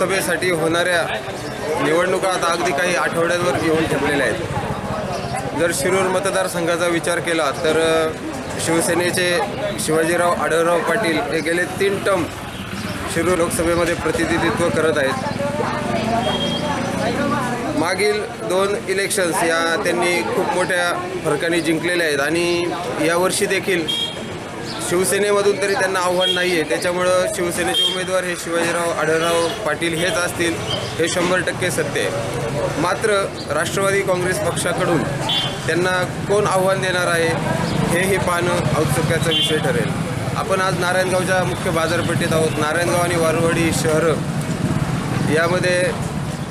लोकसभेसाठी होणाऱ्या निवडणुका आता अगदी काही आठवड्यांवर येऊन ठेपलेल्या आहेत. जर शिरूर मतदारसंघाचा विचार केला तर शिवसेनेचे शिवाजीराव आढळराव पाटील हे गेले तीन टर्म शिरूर लोकसभेमध्ये प्रतिनिधित्व करत आहेत. मागील दोन इलेक्शन्स या त्यांनी खूप मोठ्या फरकाने जिंकलेल्या आहेत आणि यावर्षी देखील शिवसेनेमधून तरी त्यांना आव्हान नाही आहे त्याच्यामुळं शिवसेनेचे उमेदवार हे शिवाजीराव आढळराव पाटील हेच असतील हे शंभर टक्के सत्य आहे. मात्र राष्ट्रवादी काँग्रेस पक्षाकडून त्यांना कोण आव्हान देणार आहे हेही पाहणं औत्सुक्याचा विषय ठरेल. आपण आज नारायणगावच्या मुख्य बाजारपेठेत आहोत. नारायणगाव आणि वारवाडी शहरं यामध्ये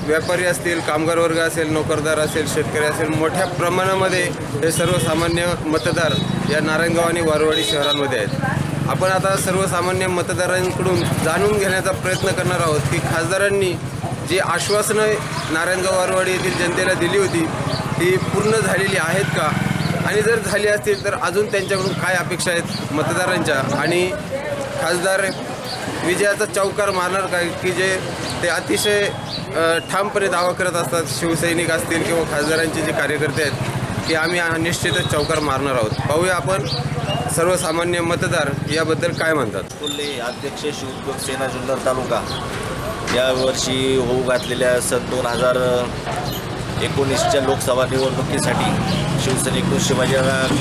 व्यापारी असतील कामगार वर्ग असेल नोकरदार असेल शेतकरी असेल मोठ्या प्रमाणामध्ये हे सर्वसामान्य मतदार या नारायणगाव आणि वारवाडी शहरांमध्ये आहेत. आपण आता सर्वसामान्य मतदारांकडून जाणून घेण्याचा प्रयत्न करणार आहोत की खासदारांनी जी आश्वासनं नारायणगाव वारवाडी येथील जनतेला दिली होती ती पूर्ण झालेली आहेत का? आणि जर झाली असतील तर अजून त्यांच्याकडून काय अपेक्षा आहेत मतदारांच्या? आणि खासदार विजयाचा चौकार मारणार काय की जे ते अतिशय ठामपणे दावा करत असतात शिवसैनिक असतील किंवा खासदारांचे जे कार्यकर्ते आहेत की आम्ही निश्चितच चौकार मारणार आहोत. पाहूया आपण सर्वसामान्य मतदार याबद्दल काय म्हणतात? कोल्हे अध्यक्ष शिवकृत सेना जुन्नर तालुका. यावर्षी होऊ घातलेल्या सन दोन हजार एकोणीसच्या लोकसभा निवडणुकीसाठी शिवसैनिक शिवाजीराव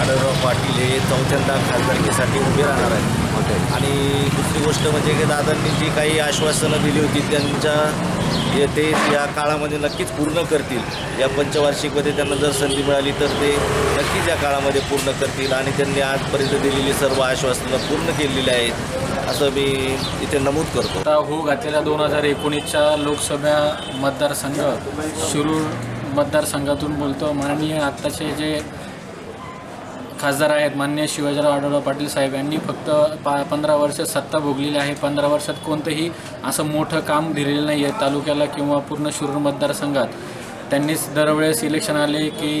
आढळराव पाटील हे चौथ्यांदा खासदारकीसाठी उभे राहणार आहेत. आणि दुसरी गोष्ट म्हणजे की दादांनी जी काही आश्वासनं दिली होती त्यांच्या हे ते या काळामध्ये नक्कीच पूर्ण करतील. या पंचवार्षिकमध्ये त्यांना जर संधी मिळाली तर ते नक्कीच या काळामध्ये पूर्ण करतील आणि त्यांनी आजपर्यंत दिलेली सर्व आश्वासनं पूर्ण केलेली आहेत असं मी इथे नमूद करतो. आता हो घातलेल्या दोन हजार एकोणीसच्या लोकसभा मतदारसंघ शिरूर मतदारसंघातून बोलतो. माननीय आत्ताचे जे खासदार आहेत. मान्य शिवाजीराव आढळराव पाटील साहेब यांनी फक्त पा पंधरा वर्ष सत्ता भोगलेली आहे. पंधरा वर्षात कोणतंही असं मोठं काम दिलेलं नाही आहे तालुक्याला किंवा पूर्ण शिरूर मतदारसंघात. त्यांनीच दरवेळेस इलेक्शन आले की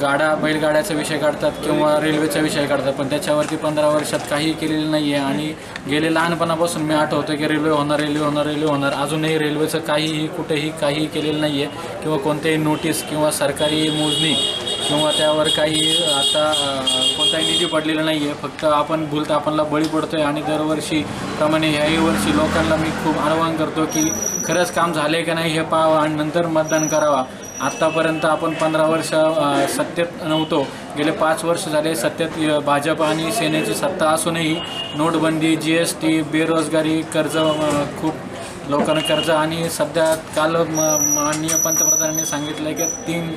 गाडा बैलगाड्याचा विषय काढतात किंवा रेल्वेचा विषय काढतात. पण त्याच्यावरती पंधरा वर्षात काही केलेलं नाही आहे आणि गेले लहानपणापासून मी आठवतो की रेल्वे होणार रेल्वे होणार रेल्वे होणार. अजूनही रेल्वेचं काहीही कुठेही काहीही केलेलं नाही आहे किंवा कोणतेही नोटीस किंवा सरकारी मोजणी किंवा त्यावर काही आता कोणताही निधी पडलेला नाही आहे फक्त आपण भूलता आपणला बळी पडतो आहे आणि दरवर्षी प्रमाणे ह्याही वर्षी लोकांना मी खूप आवाहन करतो की खरंच काम झालं आहे का नाही हे पाहावं आणि नंतर मतदान करावा. आत्तापर्यंत आपण पंधरा वर्ष सत्तेत नव्हतो. गेले पाच वर्ष झाले सत्तेत भाजप आणि सेनेची सत्ता असूनही नोटबंदी जी एस टी बेरोजगारी कर्ज खूप लोकांना कर्ज आणि सध्या काल म माननीय पंतप्रधानांनी सांगितलं की तीन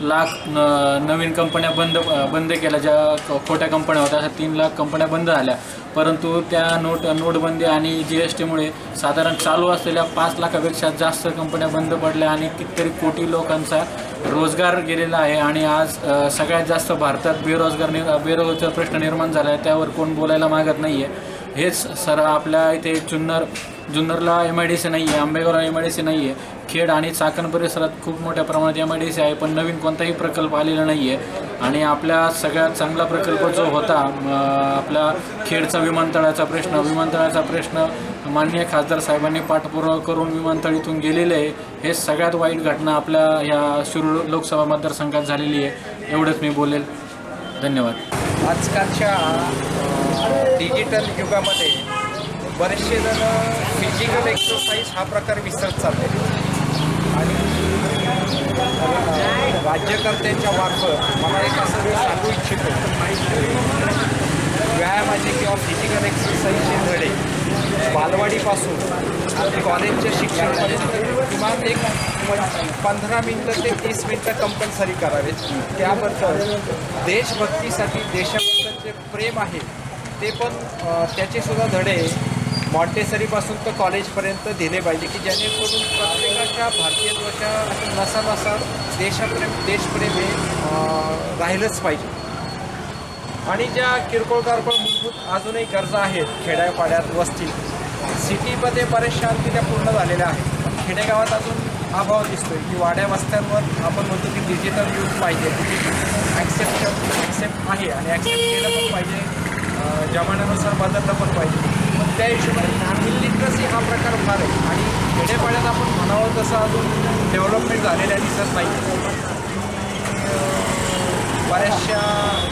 लाख न नवीन कंपन्या बंद बंद केल्या ज्या खोट्या कंपन्या होत्या अशा तीन लाख कंपन्या बंद झाल्या. परंतु त्या नोट नोटबंदी आणि जी एस टीमुळे साधारण चालू असलेल्या पाच लाखापेक्षा जास्त कंपन्या बंद पडल्या आणि कितीतरी कोटी लोकांचा रोजगार गेलेला आहे. आणि आज सगळ्यात जास्त भारतात बेरोजगार नि बेरोजगार प्रश्न निर्माण झाला आहे. त्यावर कोण बोलायला मागत नाही आहे हेच सर आपल्या इथे जुन्नर जुन्नरला एम आय डी सी नाही आहे आंबेगावला एम आय डी सी नाही आहे खेड आणि चाकण परिसरात खूप मोठ्या प्रमाणात एम आय डी सी आहे पण नवीन कोणताही प्रकल्प आलेला नाही आहे आणि आपल्या सगळ्यात चांगला प्रकल्प जो होता आपल्या आपला खेडचा विमानतळाचा प्रश्न विमानतळाचा प्रश्न माननीय खासदार साहेबांनी पाठपुरावा करून विमानतळ इथून गेलेले आहे. हे सगळ्यात वाईट घटना आपल्या ह्या शिरूर लोकसभा मतदारसंघात झालेली आहे. एवढंच मी बोलेल. धन्यवाद. आजकालच्या डिजिटल युगामध्ये बरेचसे जण फिजिकल एक्सरसाइज हा प्रकार विसरत चालले आणि राज्यकर्त्यांच्या मार्फत मला एक असं मी सांगू इच्छितो. व्यायामाचे किंवा फिजिकल एक्सरसाइजचे धडे. बालवाडीपासून कॉलेजच्या शिक्षणापर्यंत किमान एक पंधरा मिनटं ते तीस मिनटं कंपल्सरी करावेत त्याबद्दल देशभक्तीसाठी देशाबद्दल जे प्रेम आहे ते पण त्याचेसुद्धा धडे मॉन्टेसरीपासून तर कॉलेजपर्यंत दिले पाहिजे की जेणेकरून प्रत्येकाच्या भारतीय ध्वजा नसा नसा देशाप्रेम देशप्रेम हे राहिलंच पाहिजे. आणि ज्या किरकोळ कारकोळ मूलभूत अजूनही गरजा आहेत खेड्यापाड्यात वस्तीत सिटीमध्ये बऱ्याचशा आणखी त्या पूर्ण झालेल्या आहेत. पण खेडेगावात अजून अभाव दिसतोय की वाड्या वस्त्यांवर आपण म्हणतो की डिजिटल यूज पाहिजे. ॲक्सेप्ट ॲक्सेप्ट आहे आणि ॲक्सेप्ट केलं पण पाहिजे. जमान्यानुसार बदललं पण पाहिजे. मग त्या हिशोबाने फॅमिली लिटरसी हा प्रकार फार आहे. आणि खेडेपाड्यात आपण म्हणावं तसं अजून डेव्हलपमेंट झालेल्या दिसत नाही. बऱ्याचशा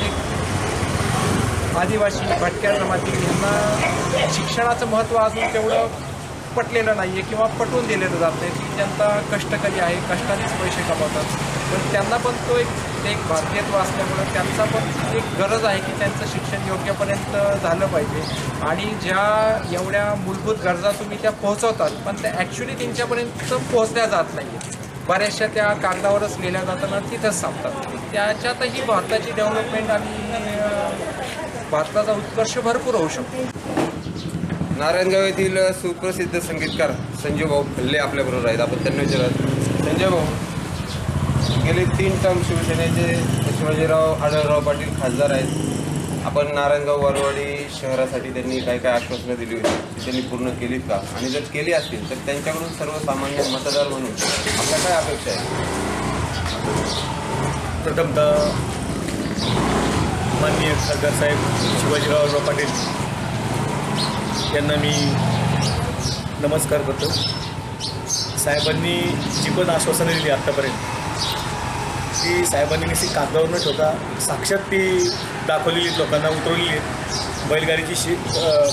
एक आदिवासी भटक्या जमाती यांना शिक्षणाचं महत्त्व अजून तेवढं पटलेलं नाही आहे किंवा पटवून दिलेलं जात नाही. की त्यांचा कष्टकरी आहे? कष्टानेच पैसे कमावतात. पण त्यांना पण तो एक एक भारतीयत्व असल्यामुळे त्यांचा पण एक गरज आहे की त्यांचं शिक्षण योग्यपर्यंत झालं पाहिजे. आणि ज्या एवढ्या मूलभूत गरजा तुम्ही त्या पोहोचवतात पण त्या ॲक्च्युली त्यांच्यापर्यंत पोहोचल्या जात नाही बऱ्याचशा त्या कागदावरच लिहिल्या जाताना तिथंच सांगतात. त्याच्यातही भारताची डेव्हलपमेंट आणि भारताचा उत्कर्ष भरपूर होऊ शकतो. नारायणगाव येथील सुप्रसिद्ध संगीतकार संजय भाऊ फल्ले आपल्याबरोबर आहेत. आपण त्यांना विचारत संजय भाऊ गेले तीन टर्म शिवसेनेचे शिवाजीराव आढळराव पाटील खासदार आहेत. आपण नारायणगाव वारवाडी शहरासाठी त्यांनी काय काय आश्वासनं दिली होती ती त्यांनी पूर्ण केलीत का? आणि जर केली असतील तर त्यांच्याकडून सर्वसामान्य मतदार म्हणून आपल्या काय अपेक्षा आहे प्रथमतः माननीय खासदार साहेब शिवाजीरावराव पाटील यांना मी नमस्कार करतो. साहेबांनी जी पण आश्वासनं दिली आत्तापर्यंत ती साहेबांनी नुसती कागदावर न ठेवता साक्षात ती दाखवलेली आहेत, लोकांना उतरवलेली आहेत. बैलगाडीची शे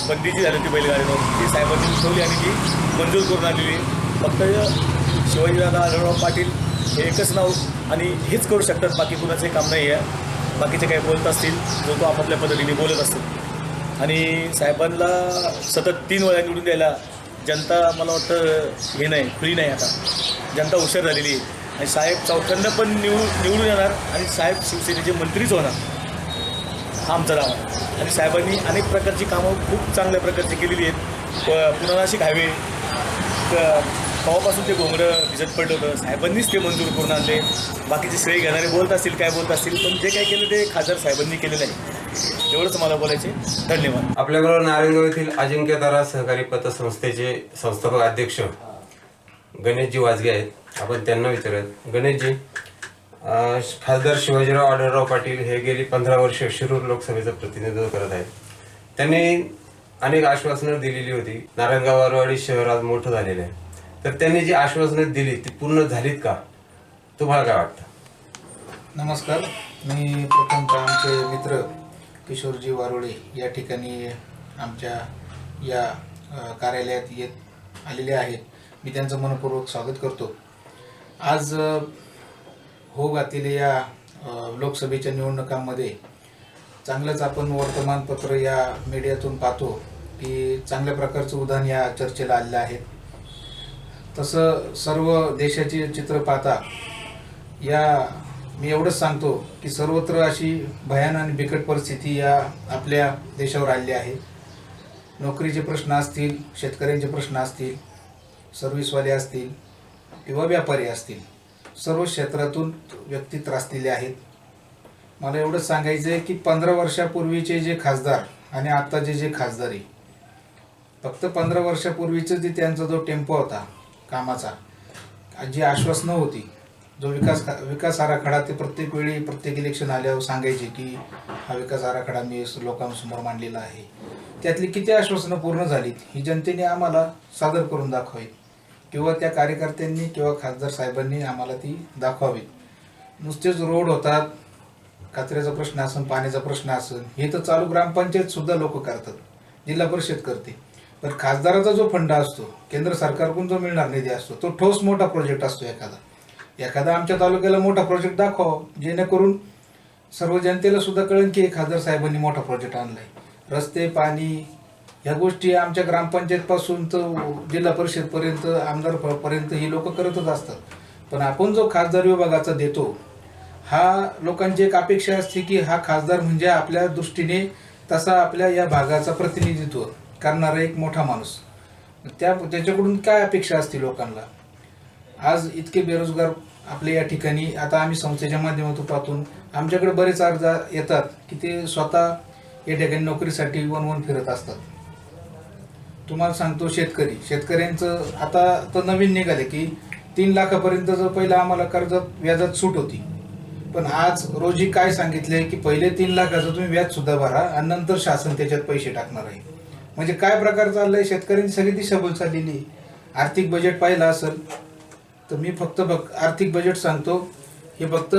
बंदी जी झाली होती बैलगाडीवर ती साहेबांनी उतरवली आणि ती मंजूर करून आलेली आहे. फक्त शिवाजीदादा आढळराव पाटील हे एकच नाव आणि हेच करू शकतात बाकी कुणाचे काम नाही आहे. बाकीचे काही बोलत असतील जो तो आपापल्या पद्धतीने बोलत असतील. आणि साहेबांना सतत तीन वेळा निवडून द्यायला जनता मला वाटतं हे नाही फ्री नाही आता. जनता हुशार झालेली आहे. आणि साहेब चौथ्यांदा पण निवडून निवडून येणार आणि साहेब शिवसेनेचे मंत्रीच होणार. हा आमचा दावा आणि साहेबांनी अनेक प्रकारची कामं खूप चांगल्या प्रकारची केलेली आहेत. प- पुन्हा नाशिक हायवे. कवापासून ते घोंगडं भिजत पडलं होतं. साहेबांनीच ते मंजूर करून आणले. बाकीचे श्रेय घेणारे बोलत असतील काय बोलत असतील पण जे काय केलं ते खासदार साहेबांनी केलेलं आहे. एवढंच मला बोलायचे धन्यवाद. आपल्याबरोबर नारायणगाव येथील अजिंक्यतारा सहकारी पतसंस्थेचे संस्थापक अध्यक्ष गणेशजी वाजगे आहेत. आपण त्यांना विचारत गणेशजी खासदार शिवाजीराव आढळराव पाटील हे गेली पंधरा वर्ष शिरूर लोकसभेचं प्रतिनिधित्व करत आहेत. त्यांनी अनेक आश्वासनं दिलेली होती. नारायणगाव वारवाडी शहर आज मोठं झालेलं आहे. तर त्यांनी जी आश्वासनं दिली ती पूर्ण झालीत का? तुम्हाला काय वाटतं? नमस्कार. मी प्रथमतः आमचे मित्र किशोरजी वारोळे या ठिकाणी आमच्या या कार्यालयात येत आलेले आहेत. मी त्यांचं मनपूर्वक स्वागत करतो. आज हो होगातील या लोकसभेच्या निवडणुकांमध्ये चांगलंच आपण वर्तमानपत्र या मीडियातून पाहतो की चांगल्या प्रकारचं उदाहरण या चर्चेला आलेलं आहे. तसं सर्व देशाचे चित्र पाहता या मी एवढंच सांगतो की सर्वत्र अशी भयान आणि बिकट परिस्थिती या आपल्या देशावर आलेली आहे. नोकरीचे प्रश्न असतील शेतकऱ्यांचे प्रश्न असतील सर्व्हिसवाले असतील किंवा व्यापारी असतील सर्व क्षेत्रातून व्यक्ती त्रासलेले आहेत. मला एवढंच सांगायचं आहे की पंधरा वर्षापूर्वीचे जे खासदार आणि आत्ताचे जे खासदार आहे फक्त पंधरा वर्षापूर्वीचं जे त्यांचा जो टेम्पो होता कामाचा जी आश्वासनं होती जो विकास विकास आराखडा ते प्रत्येक वेळी प्रत्येक इलेक्शन आल्यावर सांगायचे की हा विकास आराखडा मी लोकांसमोर मांडलेला आहे. त्यातली किती आश्वासनं पूर्ण झालीत ही जनतेने आम्हाला सादर करून दाखवावी किंवा त्या कार्यकर्त्यांनी किंवा खासदार साहेबांनी आम्हाला ती दाखवावी. नुसतेच रोड होतात कचऱ्याचा प्रश्न असन पाण्याचा प्रश्न असेल हे तर चालू ग्रामपंचायत सुद्धा लोक करतात जिल्हा परिषद करते. पण खासदाराचा जो फंड असतो केंद्र सरकारकडून जो मिळणार निधी असतो तो ठोस मोठा प्रोजेक्ट असतो एखादा. एखादा आमच्या तालुक्याला मोठा प्रोजेक्ट दाखवा जेणेकरून सर्व जनतेला सुद्धा कळेल की खासदार साहेबांनी मोठा प्रोजेक्ट आणलाय. रस्ते पाणी ह्या गोष्टी आमच्या ग्रामपंचायतपासून तर जिल्हा परिषदपर्यंत आमदार पर्यंत ही लोक करतच असतात. पण आपण जो खासदार विभागाचा देतो हा लोकांची एक अपेक्षा असते की हा खासदार म्हणजे आपल्या दृष्टीने तसा आपल्या या भागाचा प्रतिनिधित्व करणारा एक मोठा माणूस. त्या त्याच्याकडून काय अपेक्षा असते लोकांना? आज इतके बेरोजगार आपले या ठिकाणी आता आम्ही संस्थेच्या माध्यमातून पाहतून आमच्याकडे बरेच अर्ज येतात की ते स्वतः या ठिकाणी नोकरीसाठी वन वन फिरत असतात. तुम्हाला सांगतो शेतकरी. शेतकऱ्यांचं आता तर नवीन निघाले की तीन लाखापर्यंतचं पहिलं आम्हाला कर्ज व्याजात सूट होती. पण आज रोजी काय सांगितले की पहिले तीन लाखाचं तुम्ही व्याज सुद्धा भरा आणि नंतर शासन त्याच्यात पैसे टाकणार आहे. म्हणजे काय प्रकार चाललाय? शेतकऱ्यांची सगळी ती सबल चाललेली आहे. आर्थिक बजेट पाहिलं असेल तर मी फक्त बघ आर्थिक बजेट सांगतो. हे फक्त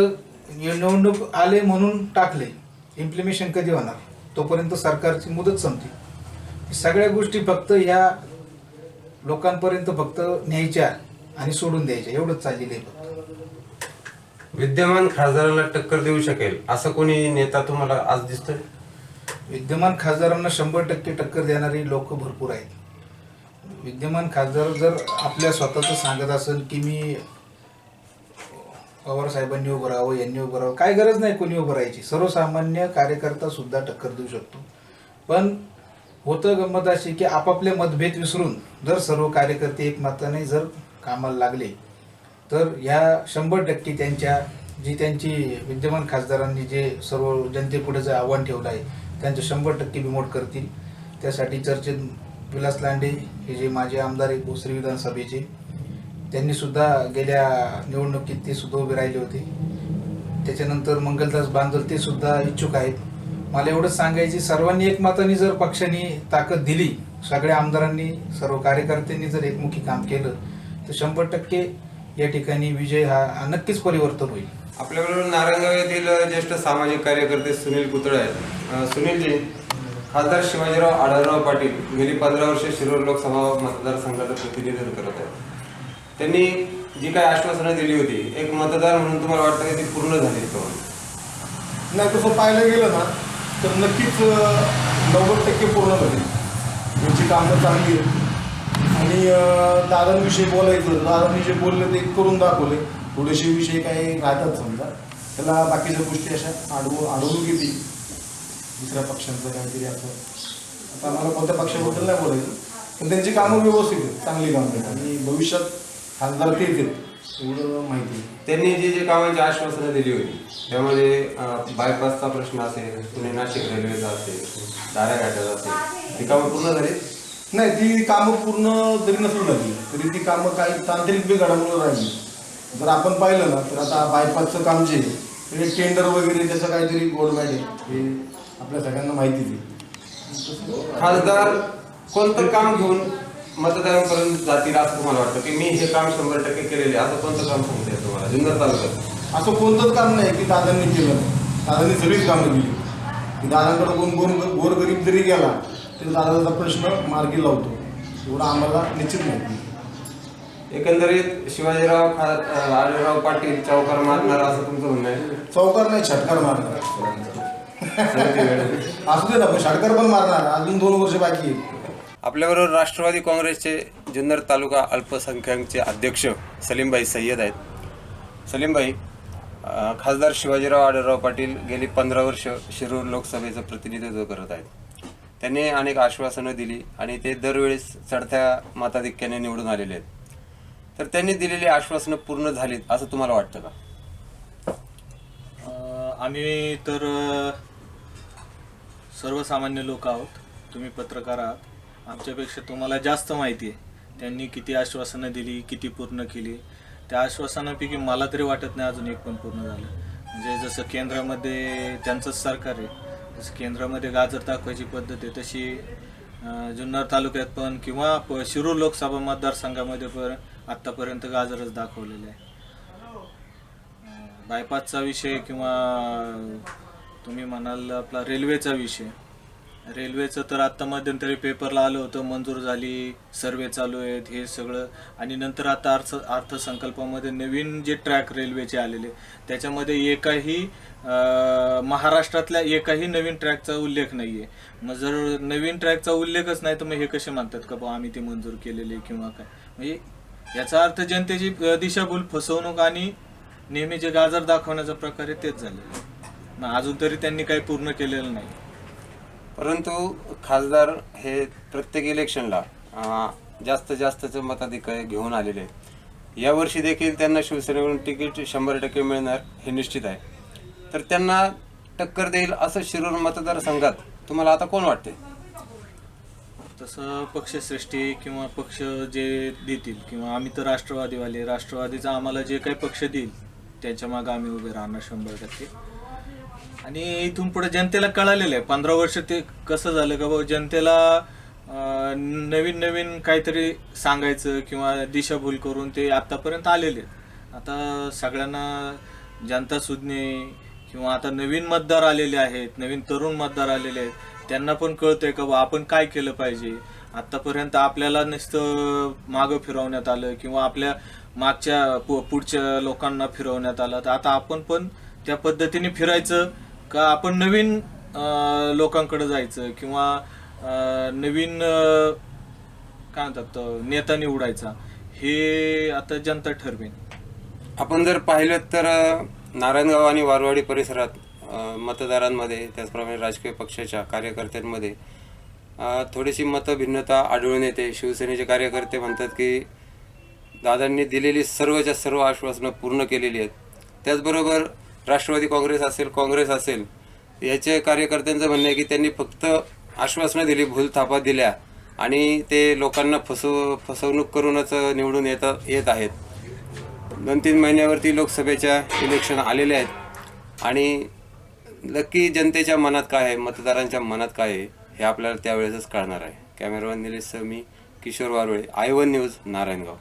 निवडणूक आले म्हणून टाकले. इम्प्लिमेशन कधी होणार? तोपर्यंत सरकारची मुदत संपते. सगळ्या गोष्टी फक्त ह्या लोकांपर्यंत फक्त न्यायच्या आणि सोडून द्यायच्या. एवढंच चाललेलं आहे फक्त. विद्यमान खासदारांना टक्कर देऊ शकेल असं कोणी नेता तुम्हाला आज दिसतोय? विद्यमान खासदारांना शंभर टक्के टक्कर देणारी लोक भरपूर आहेत. विद्यमान खासदार जर आपल्या स्वतःचं सांगत असेल की मी पवार साहेबांनी उभं राहावं यांनी उभं राहावं काय गरज नाही कोणी उभं राहायची. सर्वसामान्य कार्यकर्ता सुद्धा टक्कर देऊ शकतो. पण होतं गंमत अशी की आपापले मतभेद विसरून जर सर्व कार्यकर्ते एकमताने जर कामाला लागले तर ह्या शंभर टक्के त्यांच्या जी त्यांची विद्यमान खासदारांनी जे सर्व जनतेपुढे जे आव्हान ठेवलं आहे त्यांचं शंभर टक्के बिमोड करतील. त्यासाठी चर्चेत विलास लांडे हे जे माजी आमदार आहेत भोसरी विधानसभेचे त्यांनी सुद्धा गेल्या निवडणुकीत ते सुद्धा उभे राहिले होते. त्याच्यानंतर मंगलदास बांदल ते सुद्धा इच्छुक आहेत. मला एवढंच सांगायचे सर्वांनी एकमताने जर पक्षाने ताकद दिली सगळ्या आमदारांनी सर्व कार्यकर्त्यांनी जर एकमुखी काम केलं तर शंभर टक्के या ठिकाणी विजय हा नक्कीच परिवर्तन होईल. आपल्याबरोबर नारायणगाव येथील ज्येष्ठ सामाजिक कार्यकर्ते सुनील पुतळे आहेत. सुनीलजी खासदार शिवाजीराव आढळराव पाटील गेली पंधरा वर्षे शिरूर लोकसभा मतदारसंघाचं प्रतिनिधित्व करत आहेत. त्यांनी जी काही आश्वासनं दिली होती एक मतदार म्हणून तुम्हाला वाटतं की ती पूर्ण झाली नाही तसं पाहायला गेलं ना तर नक्कीच नव्वद टक्के पूर्ण झाली. त्यांची कामं चांगली आहेत. आणि दादांविषयी बोलायचं दादांनी जे बोलले ते करून दाखवले. थोडेसे विषय काही राहतात समजा. त्याला बाकीच्या गोष्टी अशा आडवू आढळून घेतील. दुसऱ्या पक्षांचं काहीतरी असं. आता आम्हाला कोणत्या पक्षाबद्दल नाही बोलायचं. पण त्यांची कामं व्यवस्थित आहेत चांगली कामं आहेत. आणि भविष्यात खासदार तेच आहेत. एवढं माहिती आहे त्यांनी जी जी कामांची आश्वासनं दिली होती त्यामध्ये अं, बायपासचा प्रश्न असेल पुणे नाशिक रेल्वेचा असेल दाराघाटाचा असेल ती कामं पूर्ण झाली नाही ती कामं पूर्ण जरी नसली झाली तरी ती कामं काही तांत्रिक बिघाडामुळे राहिली. जर आपण पाहिलं ना तर आता बायपासचं काम जे आहे, ते टेंडर वगैरे त्याचं काहीतरी गोडमॅट आहे हे आपल्या सगळ्यांना माहितीच आहे. खासदार कोणतं काम घेऊन मतदारांपर्यंत जातील असं तुम्हाला वाटतं की मी हे काम शंभर टक्के केलेले आहे. असं कोणतं काम सांगता तुम्हाला? जुन्नर तालुक्यात? असं कोणतंच काम नाही की दादांनी केलं. दादांनी सगळीच कामं केली. की दादांकडे कोण गोर गोरगरीब जरी गेला तरी दादाचा प्रश्न मार्गी लावतो. एवढं आम्हाला निश्चित माहिती. एकंदरीत शिवाजीराव खा पाटील चौकार मारणार असं तुमचं म्हणणं आहे? चौकार नाही षटकार मारणार. असू दे ना पण षटकार पण मारणार. अजून दोन वर्ष बाकी आहे आपल्याबरोबर राष्ट्रवादी काँग्रेसचे जुन्नर तालुका अल्पसंख्याकचे अध्यक्ष सलीमभाई सय्यद आहेत. सलीमभाई खासदार शिवाजीराव आढळराव पाटील गेली पंधरा वर्ष शिरूर लोकसभेचं प्रतिनिधित्व करत आहेत. त्यांनी अनेक आश्वासनं दिली आणि ते दरवेळेस चढत्या मताधिक्याने निवडून आलेले आहेत. तर त्यांनी दिलेली आश्वासनं पूर्ण झालीत असं तुम्हाला वाटतं का? आम्ही तर सर्वसामान्य लोक आहोत. तुम्ही पत्रकार आहात. आमच्यापेक्षा तुम्हाला जास्त माहिती आहे. त्यांनी किती आश्वासनं दिली किती पूर्ण केली. त्या आश्वासनापैकी मला तरी वाटत नाही अजून एक पण पूर्ण झालं. म्हणजे जसं केंद्रामध्ये त्यांचंच सरकार आहे जसं केंद्रामध्ये गाजर दाखवायची पद्धत आहे तशी जुन्नर तालुक्यात पण किंवा प- शिरूर लोकसभा मतदारसंघामध्ये पण आत्तापर्यंत गाजरच दाखवलेलं आहे. बायपासचा विषय किंवा तुम्ही म्हणाल आपला रेल्वेचा विषय. रेल्वेचं तर आत्ता मध्यंतरी पेपरला आलं होतं मंजूर झाली सर्वे चालू आहेत हे सगळं. आणि नंतर आता अर्थ अर्थसंकल्पामध्ये नवीन जे ट्रॅक रेल्वेचे आलेले त्याच्यामध्ये एकाही महाराष्ट्रातल्या एकाही नवीन ट्रॅकचा उल्लेख नाही आहे मग जर नवीन ट्रॅकचा उल्लेखच नाही तर मग हे कसे म्हणतात का बा आम्ही ते मंजूर केलेले किंवा काय? म्हणजे याचा अर्थ जनतेची दिशाभूल फसवणूक आणि नेहमी जे गाजर दाखवण्याचा प्रकार आहे तेच झालेलं आहे मग अजून तरी त्यांनी काही पूर्ण केलेलं नाही. परंतु खासदार हे प्रत्येक इलेक्शनला जास्त जास्तचं मताधिकार घेऊन आलेले आहेत. यावर्षी देखील त्यांना शिवसेनेकडून तिकीट शंभर टक्के मिळणार हे निश्चित आहे. तर त्यांना टक्कर देईल असं शिरूर मतदारसंघात तुम्हाला आता कोण वाटते तसं पक्षश्रेष्ठी किंवा पक्ष जे देतील किंवा आम्ही तर राष्ट्रवादीवाले राष्ट्रवादीचा आम्हाला जे काही पक्ष देईल त्याच्यामागे आम्ही उभे राहणार शंभर टक्के. आणि इथून पुढे जनतेला कळालेलं आहे. पंधरा वर्ष ते कसं झालं का बाबा जनतेला नवीन नवीन काहीतरी सांगायचं किंवा दिशाभूल करून ते आतापर्यंत आलेले आहेत. आता सगळ्यांना जनता सुज्ञे किंवा आता नवीन मतदार आलेले आहेत नवीन तरुण मतदार आलेले आहेत. त्यांना पण कळतंय का बा आपण काय केलं पाहिजे? आतापर्यंत आपल्याला नुसतं मागं फिरवण्यात आलं किंवा आपल्या मागच्या पुढच्या लोकांना फिरवण्यात आलं. तर आता आपण पण त्या पद्धतीने फिरायचं का आपण नवीन लोकांकडे जायचं किंवा नवीन काय म्हणतात नेता निवडायचा हे आता जनता ठरवेन. आपण जर पाहिलं तर नारायणगाव आणि वारवाडी परिसरात मतदारांमध्ये त्याचप्रमाणे राजकीय पक्षाच्या कार्यकर्त्यांमध्ये थोडीशी मतभिन्नता आढळून येते. शिवसेनेचे कार्यकर्ते म्हणतात की दादांनी दिलेली सर्वच्या सर्व आश्वासनं पूर्ण केलेली आहेत. त्याचबरोबर राष्ट्रवादी काँग्रेस असेल काँग्रेस असेल याचे कार्यकर्त्यांचं म्हणणं आहे की त्यांनी फक्त आश्वासनं दिली भूल थापा दिल्या आणि ते लोकांना फसव फसवणूक करूनच निवडून येत येत आहेत. दोन तीन महिन्यावरती लोकसभेच्या इलेक्शन आलेले आहेत आणि नक्की जनतेच्या मनात काय आहे मतदारांच्या मनात काय आहे हे आपल्याला त्यावेळेसच कळणार आहे. कॅमेरामॅन निलेश सह मी Kishor Warole I one news Narayangaon.